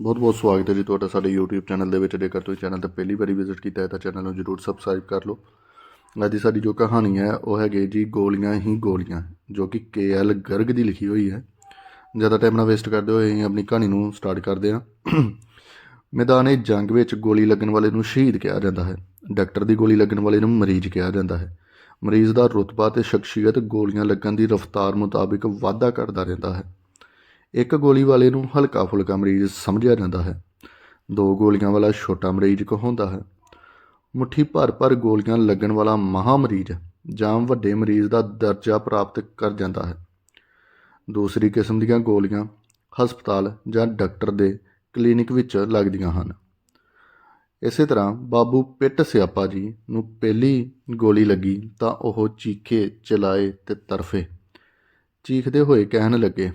ਬਹੁਤ ਬਹੁਤ ਸਵਾਗਤ ਹੈ ਜੀ ਤੁਹਾਡਾ ਸਾਡੇ YouTube ਚੈਨਲ ਦੇ ਵਿੱਚ। ਜੇਕਰ ਤੁਸੀਂ ਚੈਨਲ ਤੇ ਪਹਿਲੀ ਵਾਰੀ ਵਿਜ਼ਿਟ ਕੀਤਾ ਹੈ ਤਾਂ ਚੈਨਲ ਨੂੰ ਜਰੂਰ ਸਬਸਕ੍ਰਾਈਬ ਕਰ ਲਓ। ਅੱਜ ਦੀ ਸਾਡੀ ਜੋ ਕਹਾਣੀ ਹੈ, ਉਹ ਹੈਗੀ ਜੀ ਗੋਲੀਆਂ ਹੀ ਗੋਲੀਆਂ, ਜੋ ਕਿ ਕੇ.ਐਲ ਗਰਗ ਦੀ ਲਿਖੀ ਹੋਈ ਹੈ। ਜ਼ਿਆਦਾ ਟਾਈਮ ਨਾ ਵੇਸਟ ਕਰਦੇ ਹੋਏ ਅਸੀਂ ਆਪਣੀ ਕਹਾਣੀ ਨੂੰ ਸਟਾਰਟ ਕਰਦੇ ਹਾਂ। ਮੈਦਾਨੇ ਜੰਗ ਵਿੱਚ ਗੋਲੀ ਲੱਗਣ ਵਾਲੇ ਨੂੰ ਸ਼ਹੀਦ ਕਿਹਾ ਜਾਂਦਾ ਹੈ। ਡਾਕਟਰ ਦੀ ਗੋਲੀ ਲੱਗਣ ਵਾਲੇ ਨੂੰ ਮਰੀਜ਼ ਕਿਹਾ ਜਾਂਦਾ ਹੈ। ਮਰੀਜ਼ ਦਾ ਰੁਤਬਾ ਤੇ ਸ਼ਖਸੀਅਤ ਗੋਲੀਆਂ ਲੱਗਣ ਦੀ ਰਫ਼ਤਾਰ ਮੁਤਾਬਿਕ ਵਾਧਾ ਕਰਦਾ ਰਹਿੰਦਾ ਹੈ। ਇੱਕ ਗੋਲੀ ਵਾਲੇ ਨੂੰ ਹਲਕਾ ਫੁਲਕਾ ਮਰੀਜ਼ ਸਮਝਿਆ ਜਾਂਦਾ ਹੈ। ਦੋ ਗੋਲੀਆਂ ਵਾਲਾ ਛੋਟਾ ਮਰੀਜ਼ ਕਹਾਉਂਦਾ ਹੈ, ਮੁੱਠੀ ਭਰ ਭਰ ਗੋਲੀਆਂ ਲੱਗਣ ਵਾਲਾ ਮਹਾ ਮਰੀਜ਼ ਜਾਂ ਵੱਡੇ ਮਰੀਜ਼ ਦਾ ਦਰਜਾ ਪ੍ਰਾਪਤ ਕਰ ਜਾਂਦਾ ਹੈ। ਦੂਸਰੀ ਕਿਸਮ ਦੀਆਂ ਗੋਲੀਆਂ ਹਸਪਤਾਲ ਜਾਂ ਡਾਕਟਰ ਦੇ ਕਲੀਨਿਕ ਵਿੱਚ ਲੱਗਦੀਆਂ ਹਨ। ਇਸੇ ਤਰ੍ਹਾਂ ਬਾਬੂ ਪਿੱਟ ਸਿਆਪਾ ਜੀ ਨੂੰ ਪਹਿਲੀ ਗੋਲੀ ਲੱਗੀ ਤਾਂ ਉਹ ਚੀਖੇ, ਚਲਾਏ ਤੇ ਤਰਫੇ ਚੀਖਦੇ ਹੋਏ ਕਹਿਣ ਲੱਗੇ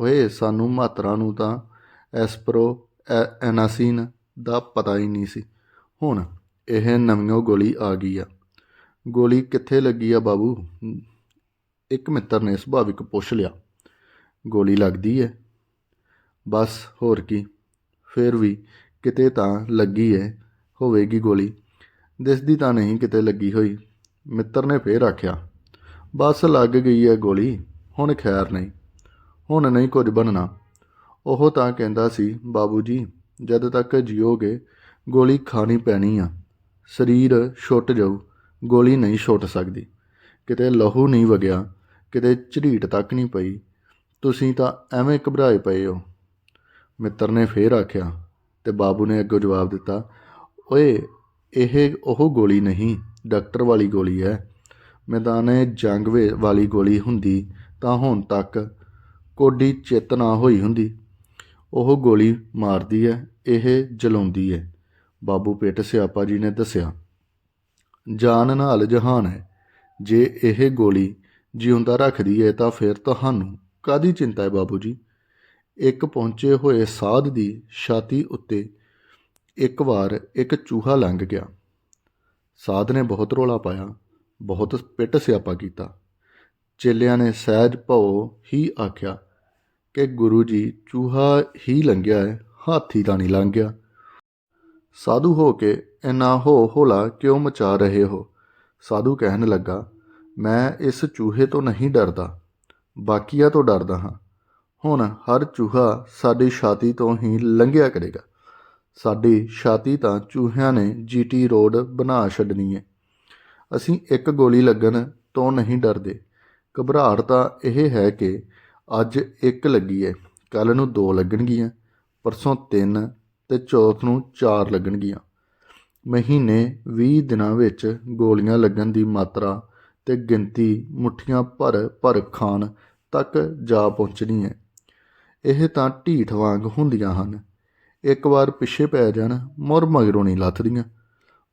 ਓਏ, ਸਾਨੂੰ ਮਾਤਰਾ ਨੂੰ ਤਾਂ ਐਸਪਰੋ ਐਨਾਸੀਨ ਦਾ ਪਤਾ ਹੀ ਨਹੀਂ ਸੀ। ਹੁਣ ਇਹ ਨਵੀਂ ਗੋਲੀ ਆ ਗਈ ਆ। ਗੋਲੀ ਕਿੱਥੇ ਲੱਗੀ ਆ ਬਾਬੂ? ਇੱਕ ਮਿੱਤਰ ਨੇ ਸੁਭਾਵਿਕ ਪੁੱਛ ਲਿਆ। ਗੋਲੀ ਲੱਗਦੀ ਹੈ ਬਸ, ਹੋਰ ਕੀ। ਫਿਰ ਵੀ ਕਿਤੇ ਤਾਂ ਲੱਗੀ ਹੈ ਹੋਵੇਗੀ ਗੋਲੀ। ਦਿਸਦੀ ਤਾਂ ਨਹੀਂ ਕਿਤੇ ਲੱਗੀ ਹੋਈ। ਮਿੱਤਰ ਨੇ ਫੇਰ ਆਖਿਆ, ਬਸ ਲੱਗ ਗਈ ਹੈ ਗੋਲੀ, ਹੁਣ ਖੈਰ ਨਹੀਂ। ਹੁਣ ਨਹੀਂ ਕੁਝ ਬਣਨਾ। ਉਹ ਤਾਂ ਕਹਿੰਦਾ ਸੀ ਬਾਬੂ ਜੀ ਜਦ ਤੱਕ ਜਿਓਗੇ, ਗੋਲੀ ਖਾਣੀ ਪੈਣੀ ਆ। ਸਰੀਰ ਛੁੱਟ ਜਾਊ, ਗੋਲੀ ਨਹੀਂ ਛੁੱਟ ਸਕਦੀ। ਕਿਤੇ ਲਹੂ ਨਹੀਂ ਵਗਿਆ, ਕਿਤੇ ਝੜੀਟ ਤੱਕ ਨਹੀਂ ਪਈ। ਤੁਸੀਂ ਤਾਂ ਐਵੇਂ ਘਬਰਾਏ ਪਏ ਹੋ। ਮਿੱਤਰ ਨੇ ਫੇਰ ਆਖਿਆ, ਤੇ ਬਾਬੂ ਨੇ ਅੱਗੋਂ ਜਵਾਬ ਦਿੱਤਾ, ਓਏ, ਇਹ ਉਹ ਗੋਲੀ ਨਹੀਂ, ਡਾਕਟਰ ਵਾਲੀ ਗੋਲੀ ਹੈ। ਮੈਦਾਨੇ ਜੰਗ ਵਾਲੀ ਗੋਲੀ ਹੁੰਦੀ ਤਾਂ ਹੁਣ ਤੱਕ ਕੋਡੀ ਚਿੱਤ ਨਾ ਹੋਈ ਹੁੰਦੀ। ਉਹ ਗੋਲੀ ਮਾਰਦੀ ਹੈ, ਇਹ ਜਲਾਉਂਦੀ ਹੈ। ਬਾਬੂ ਪਿੱਟ ਸਿਆਪਾ ਜੀ ਨੇ ਦੱਸਿਆ, ਜਾਨ ਨਾਲ ਜਹਾਨ ਹੈ। ਜੇ ਇਹ ਗੋਲੀ ਜਿਉਂਦਾ ਰੱਖਦੀ ਹੈ ਤਾਂ ਫਿਰ ਤੁਹਾਨੂੰ ਕਾਦੀ ਚਿੰਤਾ ਹੈ ਬਾਬੂ ਜੀ? ਇੱਕ ਪਹੁੰਚੇ ਹੋਏ ਸਾਧ ਦੀ ਛਾਤੀ ਉੱਤੇ ਇੱਕ ਵਾਰ ਇੱਕ ਚੂਹਾ ਲੰਘ ਗਿਆ। ਸਾਧ ਨੇ ਬਹੁਤ ਰੋਲਾ ਪਾਇਆ, ਬਹੁਤ ਪਿੱਟ ਸਿਆਪਾ ਕੀਤਾ। ਚੇਲਿਆਂ ਨੇ ਸਹਿਜ ਭਉ ਹੀ ਆਖਿਆ ਕਿ ਗੁਰੂ ਜੀ ਚੂਹਾ ਹੀ ਲੰਘਿਆ ਹੈ, ਹਾਥੀ ਤਾਂ ਨਹੀਂ ਲੰਘਿਆ ਸਾਧੂ ਹੋ ਕੇ ਇੰਨਾ ਹੋ ਹੋਲਾ ਕਿਉਂ ਮਚਾ ਰਹੇ ਹੋ? ਸਾਧੂ ਕਹਿਣ ਲੱਗਾ, ਮੈਂ ਇਸ ਚੂਹੇ ਤੋਂ ਨਹੀਂ ਡਰਦਾ, ਬਾਕੀਆਂ ਤੋਂ ਡਰਦਾ ਹਾਂ। ਹੁਣ ਹਰ ਚੂਹਾ ਸਾਡੀ ਛਾਤੀ ਤੋਂ ਹੀ ਲੰਘਿਆ ਕਰੇਗਾ। ਸਾਡੀ ਛਾਤੀ ਤਾਂ ਚੂਹਿਆਂ ਨੇ ਜੀਟੀ ਰੋਡ ਬਣਾ ਛੱਡਣੀ ਹੈ। ਅਸੀਂ ਇੱਕ ਗੋਲੀ ਲੱਗਣ ਤੋਂ ਨਹੀਂ ਡਰਦੇ। ਘਬਰਾਹਟ ਤਾਂ ਇਹ ਹੈ ਕਿ ਅੱਜ ਇੱਕ ਲੱਗੀ ਹੈ ਕੱਲ ਨੂੰ ਦੋ ਲੱਗਣਗੀਆਂ, ਪਰਸੋਂ ਤਿੰਨ ਤੇ ਚੌਥ ਨੂੰ ਚਾਰ ਲੱਗਣਗੀਆਂ। ਮਹੀਨੇ 20 ਦਿਨਾਂ ਵਿੱਚ ਗੋਲੀਆਂ ਲੱਗਣ ਦੀ ਮਾਤਰਾ ਤੇ ਗਿਣਤੀ ਮੁੱਠੀਆਂ ਭਰ ਭਰ ਖਾਣ ਤੱਕ ਜਾ ਪਹੁੰਚਣੀ ਹੈ ਇਹ ਤਾਂ ਢੀਠ ਵਾਂਗ ਹੁੰਦੀਆਂ ਹਨ। ਇੱਕ ਵਾਰ ਪਿੱਛੇ ਪੈ ਜਾਣ ਮੁਰ ਮਗਰੋਂ ਨਹੀਂ ਲੱਥਦੀਆਂ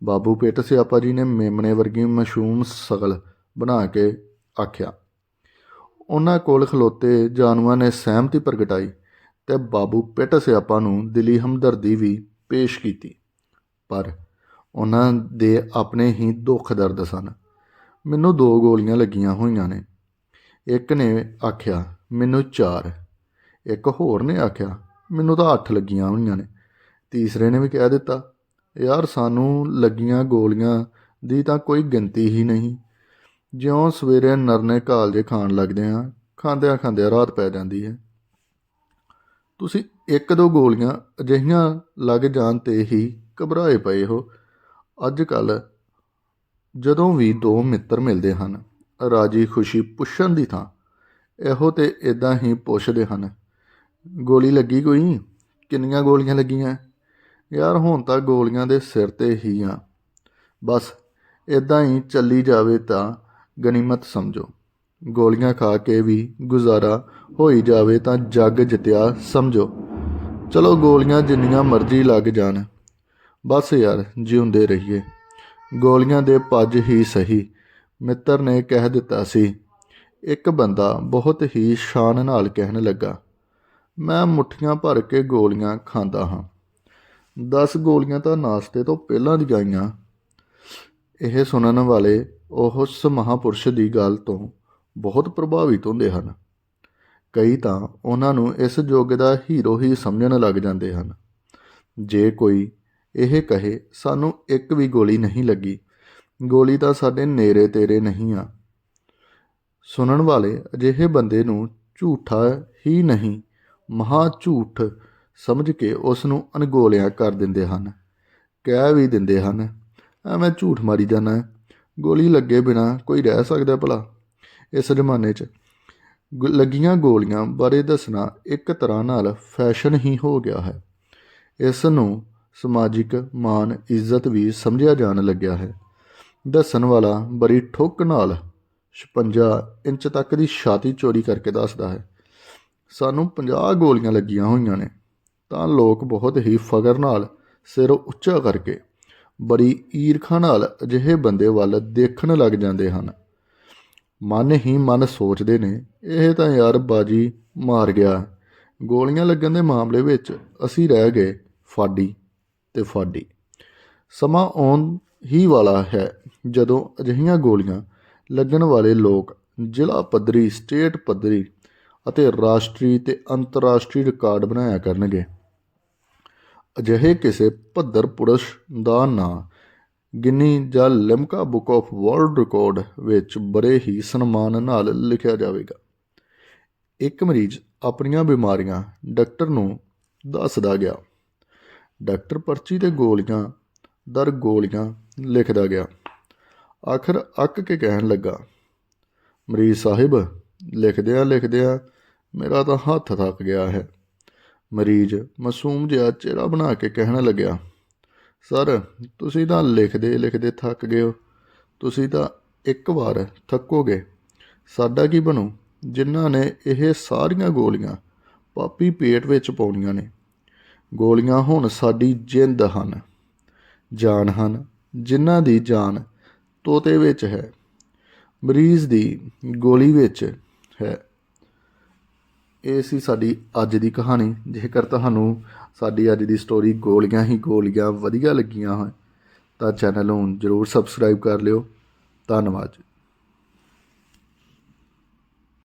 ਬਾਬੂ ਪੇਟ ਸਿਆਪਾ ਜੀ ਨੇ ਮੇਮਣੇ ਵਰਗੀ ਮਸ਼ੂਮ ਸਗਲ ਬਣਾ ਕੇ ਆਖਿਆ। ਉਹਨਾਂ ਕੋਲ ਖਲੋਤੇ ਜਾਨੂਆਂ ਨੇ ਸਹਿਮਤੀ ਪ੍ਰਗਟਾਈ ਤੇ ਬਾਬੂ ਪਿੱਟ ਸਿਆਪਾ ਨੂੰ ਦਿਲੀ ਹਮਦਰਦੀ ਵੀ ਪੇਸ਼ ਕੀਤੀ। ਪਰ ਉਹਨਾਂ ਦੇ ਆਪਣੇ ਹੀ ਦੁੱਖ ਦਰਦ ਸਨ। ਮੈਨੂੰ ਦੋ ਗੋਲੀਆਂ ਲੱਗੀਆਂ ਹੋਈਆਂ ਨੇ। ਇੱਕ ਨੇ ਆਖਿਆ, ਮੈਨੂੰ ਚਾਰ। ਇੱਕ ਹੋਰ ਨੇ ਆਖਿਆ, ਮੈਨੂੰ ਤਾਂ ਅੱਠ ਲੱਗੀਆਂ ਹੋਈਆਂ ਨੇ। ਤੀਸਰੇ ਨੇ ਵੀ ਕਹਿ ਦਿੱਤਾ, ਯਾਰ, ਸਾਨੂੰ ਲੱਗੀਆਂ ਗੋਲੀਆਂ ਦੀ ਤਾਂ ਕੋਈ ਗਿਣਤੀ ਹੀ ਨਹੀਂ। ਜਿਉਂ ਸਵੇਰੇ ਨਰਨੇ ਕਾਲਜੇ ਖਾਣ ਲੱਗਦੇ ਆ, ਖਾਂਦਿਆਂ ਖਾਂਦਿਆਂ ਰਾਤ ਪੈ ਜਾਂਦੀ ਹੈ। ਤੁਸੀਂ ਇੱਕ ਦੋ ਗੋਲੀਆਂ ਅਜਿਹੀਆਂ ਲੱਗ ਜਾਣ ਤੇ ਹੀ ਘਬਰਾਏ ਪਏ ਹੋ। ਅੱਜ ਕੱਲ ਜਦੋਂ ਵੀ ਦੋ ਮਿੱਤਰ ਮਿਲਦੇ ਹਨ, ਰਾਜੀ ਖੁਸ਼ੀ ਪੁੱਛਣ ਦੀ ਥਾਂ, ਇਹੋ ਤੇ ਇਦਾਂ ਹੀ ਪੁੱਛਦੇ ਹਨ, ਗੋਲੀ ਲੱਗੀ ਕੋਈ? ਕਿੰਨੀਆਂ ਗੋਲੀਆਂ ਲੱਗੀਆਂ? ਯਾਰ, ਹੁਣ ਤਾਂ ਗੋਲੀਆਂ ਦੇ ਸਿਰ ਤੇ ਹੀ ਆ। ਬਸ ਇਦਾਂ ਹੀ ਚੱਲੀ ਜਾਵੇ ਤਾਂ ਗਨੀਮਤ ਸਮਝੋ। ਗੋਲੀਆਂ ਖਾ ਕੇ ਵੀ ਗੁਜ਼ਾਰਾ ਹੋਈ ਜਾਵੇ ਤਾਂ ਜੱਗ ਜਿੱਤਿਆ ਸਮਝੋ। ਚਲੋ ਗੋਲੀਆਂ ਜਿੰਨੀਆਂ ਮਰਜ਼ੀ ਲੱਗ ਜਾਣ। ਬਸ ਯਾਰ, ਜਿਉਂਦੇ ਰਹੀਏ। ਗੋਲੀਆਂ ਦੇ ਪੱਜ ਹੀ ਸਹੀ। ਮਿੱਤਰ ਨੇ ਕਹਿ ਦਿੱਤਾ ਸੀ, ਇੱਕ ਬੰਦਾ ਬਹੁਤ ਹੀ ਸ਼ਾਨ ਨਾਲ ਕਹਿਣ ਲੱਗਾ, ਮੈਂ ਮੁੱਠੀਆਂ ਭਰ ਕੇ ਗੋਲੀਆਂ ਖਾਂਦਾ ਹਾਂ। 10 ਗੋਲੀਆਂ ਤਾਂ ਨਾਸਤੇ ਤੋਂ ਪਹਿਲਾਂ ਦੀਆਂ ਗਾਈਆਂ ਇਹ ਸੁਣਨ ਵਾਲੇ ਉਹ ਉਸ ਮਹਾਪੁਰਸ਼ ਦੀ ਗੱਲ ਤੋਂ ਬਹੁਤ ਪ੍ਰਭਾਵਿਤ ਹੁੰਦੇ ਹਨ। ਕਈ ਤਾਂ ਉਹਨਾਂ ਨੂੰ ਇਸ ਯੁੱਗ ਦਾ ਹੀਰੋ ਹੀ ਸਮਝਣ ਲੱਗ ਜਾਂਦੇ ਹਨ। ਜੇ ਕੋਈ ਇਹ ਕਹੇ, ਸਾਨੂੰ ਇੱਕ ਵੀ ਗੋਲੀ ਨਹੀਂ ਲੱਗੀ। ਗੋਲੀ ਤਾਂ ਸਾਡੇ ਨੇਰੇ ਤੇਰੇ ਨਹੀਂ ਆ। ਸੁਣਨ ਵਾਲੇ ਅਜਿਹੇ ਬੰਦੇ ਨੂੰ ਝੂਠਾ ਹੀ ਨਹੀਂ ਮਹਾ ਝੂਠ ਸਮਝ ਕੇ ਉਸ ਨੂੰ ਅਣਗੋਲਿਆ ਕਰ ਦਿੰਦੇ ਹਨ। ਕਹਿ ਵੀ ਦਿੰਦੇ ਹਨ, ਐਵੇਂ ਝੂਠ ਮਾਰੀ ਜਾਣਾ ਗੋਲੀ ਲੱਗੇ ਬਿਨਾਂ ਕੋਈ ਰਹਿ ਸਕਦਾ ਭਲਾ। ਇਸ ਜ਼ਮਾਨੇ 'ਚ ਗ- ਲੱਗੀਆਂ ਗੋਲੀਆਂ ਬਾਰੇ ਦੱਸਣਾ ਇੱਕ ਤਰ੍ਹਾਂ ਨਾਲ ਫੈਸ਼ਨ ਹੀ ਹੋ ਗਿਆ ਹੈ। ਇਸ ਨੂੰ ਸਮਾਜਿਕ ਮਾਨ ਇੱਜ਼ਤ ਵੀ ਸਮਝਿਆ ਜਾਣ ਲੱਗਿਆ ਹੈ। ਦੱਸਣ ਵਾਲਾ ਬੜੀ ਠੁੱਕ ਨਾਲ 56 ਇੰਚ ਤੱਕ ਦੀ ਛਾਤੀ ਚੋਰੀ ਕਰਕੇ ਦੱਸਦਾ ਹੈ। ਸਾਨੂੰ 50 ਗੋਲੀਆਂ ਲੱਗੀਆਂ ਹੋਈਆਂ ਨੇ, ਤਾਂ ਲੋਕ ਬਹੁਤ ਹੀ ਫਖਰ ਨਾਲ ਸਿਰ ਉੱਚਾ ਕਰਕੇ ਬੜੀ ਈਰਖਾ ਨਾਲ ਅਜਿਹੇ ਬੰਦੇ ਵੱਲ ਦੇਖਣ ਲੱਗ ਜਾਂਦੇ ਹਨ। ਮਨ ਹੀ ਮਨ ਸੋਚਦੇ ਨੇ, ਇਹ ਤਾਂ ਯਾਰ ਬਾਜੀ ਮਾਰ ਗਿਆ। ਗੋਲੀਆਂ ਲੱਗਣ ਦੇ ਮਾਮਲੇ ਵਿੱਚ ਅਸੀਂ ਰਹਿ ਗਏ ਫਾਡੀ ਤੇ ਫਾਡੀ। ਸਮਾਂ ਆਉਣ ਹੀ ਵਾਲਾ ਹੈ ਜਦੋਂ ਅਜਿਹੀਆਂ ਗੋਲੀਆਂ ਲੱਗਣ ਵਾਲੇ ਲੋਕ ਜ਼ਿਲ੍ਹਾ ਪੱਧਰੀ, ਸਟੇਟ ਪੱਧਰੀ ਅਤੇ ਰਾਸ਼ਟਰੀ ਤੇ ਅੰਤਰਰਾਸ਼ਟਰੀ ਰਿਕਾਰਡ ਬਣਾਇਆ ਕਰਨਗੇ। ਅਜਿਹੇ ਕਿਸੇ ਭੱਦਰ ਪੁਰਸ਼ ਦਾ ਨਾਂ ਗਿਨੀ ਜਾਂ Limca book of world record ਵਿੱਚ ਬੜੇ ਹੀ ਸਨਮਾਨ ਨਾਲ ਲਿਖਿਆ ਜਾਵੇਗਾ। ਇੱਕ ਮਰੀਜ਼ ਆਪਣੀਆਂ ਬਿਮਾਰੀਆਂ ਡਾਕਟਰ ਨੂੰ ਦੱਸਦਾ ਗਿਆ। ਡਾਕਟਰ ਪਰਚੀ ਤੇ ਗੋਲੀਆਂ ਦਰ ਗੋਲੀਆਂ ਲਿਖਦਾ ਗਿਆ। ਆਖਰ ਅੱਕ ਕੇ ਕਹਿਣ ਲੱਗਾ, ਮਰੀਜ਼ ਸਾਹਿਬ ਲਿਖਦਿਆਂ ਲਿਖਦਿਆਂ ਮੇਰਾ ਤਾਂ ਹੱਥ ਥੱਕ ਗਿਆ ਹੈ। ਮਰੀਜ਼ ਮਾਸੂਮ ਜਿਹਾ ਚਿਹਰਾ ਬਣਾ ਕੇ ਕਹਿਣ ਲੱਗਿਆ, ਸਰ, ਤੁਸੀਂ ਤਾਂ ਲਿਖਦੇ ਲਿਖਦੇ ਥੱਕ ਗਏ ਹੋ। ਤੁਸੀਂ ਤਾਂ ਇੱਕ ਵਾਰ ਥੱਕੋਗੇ। ਸਾਡਾ ਕੀ ਬਣੂ? ਜਿਨ੍ਹਾਂ ਨੇ ਇਹ ਸਾਰੀਆਂ ਗੋਲੀਆਂ ਪਾਪੀ ਪੇਟ ਵਿੱਚ ਪਾਉਣੀਆਂ ਨੇ। ਗੋਲੀਆਂ ਹੁਣ ਸਾਡੀ ਜਿੰਦ ਹਨ। ਜਾਨ ਹਨ, ਜਿਨ੍ਹਾਂ ਦੀ ਜਾਨ ਤੋਤੇ ਵਿੱਚ ਹੈ। ਮਰੀਜ਼ ਦੀ ਗੋਲੀ ਵਿੱਚ ਹੈ। ਇਹ ਸੀ ਸਾਡੀ ਅੱਜ ਦੀ ਕਹਾਣੀ, ਜੇਕਰ ਤੁਹਾਨੂੰ ਸਾਡੀ ਅੱਜ ਦੀ ਸਟੋਰੀ ਗੋਲੀਆਂ ਹੀ ਗੋਲੀਆਂ ਵਧੀਆ ਲੱਗੀਆਂ ਹੋਣ, ਤਾਂ ਚੈਨਲ ਨੂੰ ਜਰੂਰ ਸਬਸਕ੍ਰਾਈਬ ਕਰ ਲਿਓ। ਧੰਨਵਾਦ। ਜੀ